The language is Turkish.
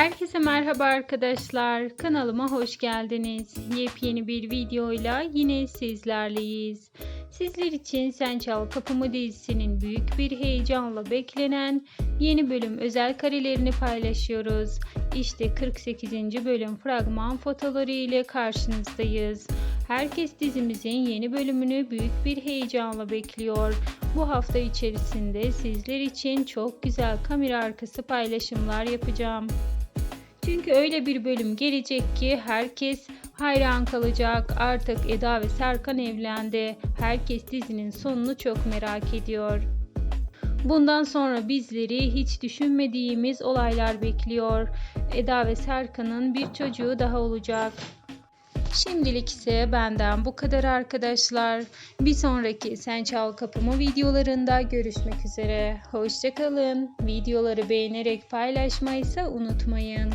Herkese merhaba arkadaşlar. Kanalıma hoş geldiniz. Yepyeni bir videoyla yine sizlerleyiz. Sizler için Sen Çal Kapımı dizisinin büyük bir heyecanla beklenen yeni bölüm özel karelerini paylaşıyoruz. İşte 48. bölüm fragman fotoları ile karşınızdayız. Herkes dizimizin yeni bölümünü büyük bir heyecanla bekliyor. Bu hafta içerisinde sizler için çok güzel kamera arkası paylaşımlar yapacağım. Çünkü öyle bir bölüm gelecek ki herkes hayran kalacak. Artık Eda ve Serkan evlendi. Herkes dizinin sonunu çok merak ediyor. Bundan sonra bizleri hiç düşünmediğimiz olaylar bekliyor. Eda ve Serkan'ın bir çocuğu daha olacak. Şimdilik ise benden bu kadar arkadaşlar. Bir sonraki Sen Çal Kapımı videolarında görüşmek üzere. Hoşçakalın. Videoları beğenerek paylaşmayı ise unutmayın.